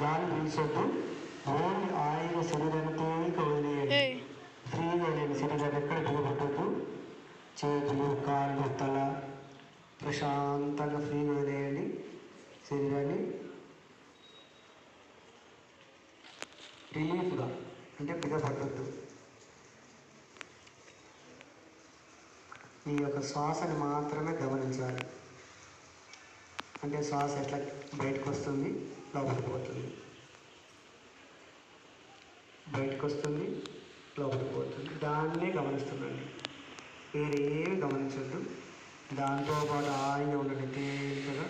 గాలి పీల్చొద్దు ఓన్లీ ఆయన శరీరాన్ని తేలిక వదిలేయండి ఫ్రీగా వదిలేయండి శరీరాన్ని ఎక్కడ దిగబట్టద్దు చేతులు కాళ్ళు తల ప్రశాంతంగా ఫ్రీగా వదిలేయండి శరీరాన్ని రిలీఫ్గా అంటే బిగపట్టద్దు మీ యొక్క శ్వాసని మాత్రమే గమనించాలి. అంటే శ్వాస ఎట్లా బయటకు వస్తుంది లోపలికి పోతుంది. బయటకు వస్తుంది లోపలికి పోతుంది. దాన్నే గమనిస్తుండండి. వేరేమి గమనించద్దు. దాంతో పాటు హాయిగా ఉండండి తేలికగా